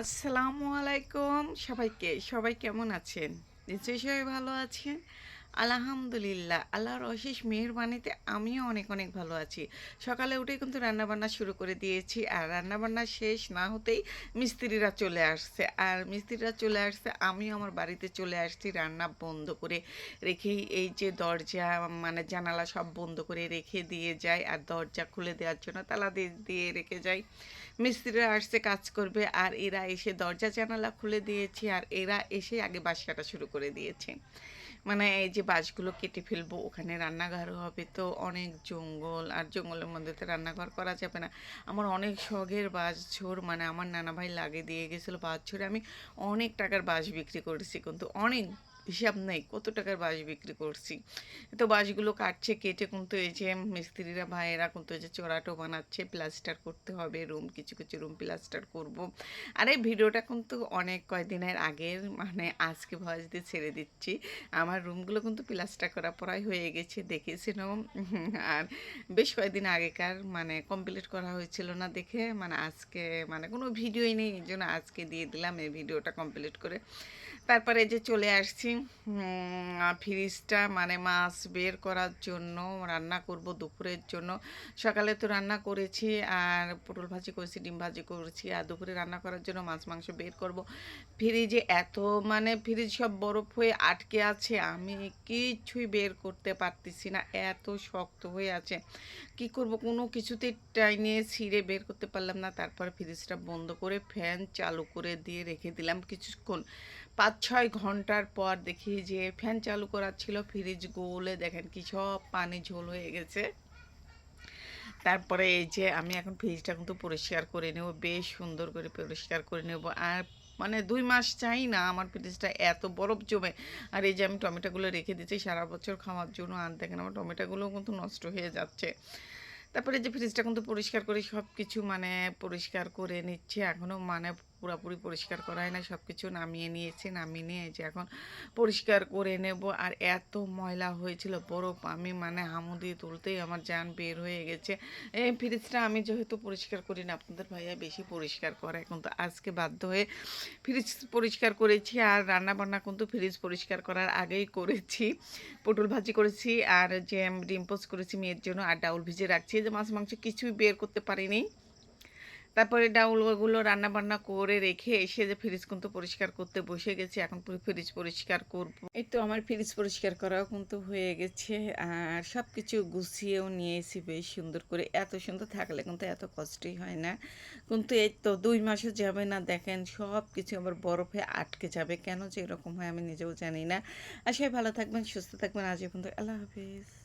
আসসালামু আলাইকুম। সবাইকে সবাই কেমন আছেন? নিশ্চয়ই সবাই ভালো আছেন। আলহামদুলিল্লাহ, আল্লাহর অশেষ মেহরবানিতে আমিও অনেক অনেক ভালো আছি। সকালে উঠে কিন্তু রান্নাবান্না শুরু করে দিয়েছি। আর রান্নাবান্না শেষ না হতেই মিস্ত্রিরা চলে আসছে। আর মিস্ত্রিরা চলে আসছে, আমিও আমার বাড়িতে চলে আসছি, রান্না বন্ধ করে রেখেই এই যে দরজা মানে জানালা সব বন্ধ করে রেখে দিয়ে যায় আর দরজা খুলে দেওয়ার জন্য তালা দিয়ে দিয়ে রেখে যাই। মিস্ত্রিরা আসছে, কাজ করবে। আর এরা এসে দরজা, জানালা খুলে দিয়েছে। আর এরা এসে আগে বাসাটা শুরু করে দিয়েছে। মানে এই যে বাঁশগুলো কেটে ফেলব, ওখানে রান্নাঘর হবে তো অনেক জঙ্গল, আর জঙ্গলের মধ্যে তো রান্নাঘর করা যাবে না। আমার অনেক শখের বাঁশ ঝোর মানে আমার নানা ভাই লাগিয়ে দিয়ে গেছিল বাঁশ ঝোরে। আমি অনেক টাকার বাঁশ বিক্রি করেছি কিন্তু অনেক হিসাব নেই, কত টাকার বাঁশ বিক্রি করছি? তো বাঁশগুলো কাটছে, কেটে কিন্তু এই যে মিস্ত্রিরা, ভাইয়েরা কিন্তু যে চোরাটো বানাচ্ছে, প্লাস্টার করতে হবে, রুম, কিছু কিছু রুম প্লাস্টার করব। আর এই ভিডিওটা কিন্তু অনেক কয়দিনের আগের মানে আজকে ভয়েস দিয়ে ছেড়ে দিচ্ছি। আমার রুমগুলো কিন্তু প্লাস্টার করা পড়াই হয়ে গেছে দেখেছিলাম আর বেশ কয়েকদিন আগেকার মানে কমপ্লিট করা হয়েছিল না দেখে মানে আজকে মানে কোনো ভিডিওই নেই, এই জন্য আজকে দিয়ে দিলাম এই ভিডিওটা কমপ্লিট করে। তারপরে যে চলে আসছি ফ্রিজটা মানে মাছ বের করার জন্য, রান্না করব দুপুরের জন্য। সকালে তো রান্না করেছি, আর পটল ভাজি করেছি, ডিম ভাজি করেছি, আর দুপুরে রান্না করার জন্য মাছ মাংস বের করব। ফ্রিজে এত মানে ফ্রিজ সব বরফ হয়ে আটকে আছে, আমি কিছুই বের করতে পারতেছি না, এত শক্ত হয়ে আছে। কি করব, কোনো কিছুতে টাইনে ছিঁড়ে বের করতে পারলাম না, তারপর ফ্রিজটা বন্ধ করে ফ্যান চালু করে দিয়ে রেখে দিলাম কিছুক্ষণ। পাঁচ ছয় ঘণ্টার পর দেখি যে ফ্যান চালু করার ছিল ফ্রিজ গোলে দেখেন কি সব পানি ঝোল হয়ে গেছে। তারপরে এই যে আমি এখন ফ্রিজটা কিন্তু পরিষ্কার করে নেব, বেশ সুন্দর করে পরিষ্কার করে নেব। আর মানে দুই মাস চাই না আমার ফ্রিজটা এত বরফ জমে। আর এই যে আমি টমেটোগুলো রেখে দিচ্ছি সারা বছর খাওয়ার জন্য। আর দেখেন আমার টমেটোগুলোও কিন্তু নষ্ট হয়ে যাচ্ছে। তারপরে যে ফ্রিজটা কিন্তু পরিষ্কার করে সব কিছু মানে পরিষ্কার করে নিচ্ছে। এখনও মানে পুরোপুরি পরিষ্কার করা হয় না সব কিছু নামিয়ে নিয়েছি, নামিয়ে নিয়ে যে এখন পরিষ্কার করে নেব। আর এত ময়লা হয়েছিল, বরফ আমি মানে হামু দিয়ে তুলতেই আমার যান বের হয়ে গেছে। এই ফ্রিজটা আমি যেহেতু পরিষ্কার করি না, আপনাদের ভাইয়া বেশি পরিষ্কার করে। কিন্তু আজকে বাধ্য হয়ে ফ্রিজ পরিষ্কার করেছি, আর রান্না বান্না কিন্তু ফ্রিজ পরিষ্কার করার আগেই করেছি। পটল ভাজি করেছি, আর যে ডিম পোস্ট করেছি মেয়ের জন্য, আর ডাউল ভিজে রাখছি। যে মাছ মাংস কিছুই বের করতে পারিনি। তারপরে ডাউলগুলো রান্না বান্না করে রেখে এসে যে ফ্রিজ কিন্তু পরিষ্কার করতে বসে গেছি, এখন ফ্রিজ পরিষ্কার করব। এই তো আমার ফ্রিজ পরিষ্কার করাও কিন্তু হয়ে গেছে, আর সব কিছু গুছিয়েও নিয়েছি বেশ সুন্দর করে। এত সুন্দর থাকলে কিন্তু এত কষ্টই হয় না। কিন্তু এই তো দুই মাসও যাবে না, দেখেন সব কিছু আবার বরফে আটকে যাবে। কেন যে এরকম হয় আমি নিজেও জানি না। আর সবাই ভালো থাকবেন, সুস্থ থাকবেন। আজ এখন আল্লাহ হাফিজ।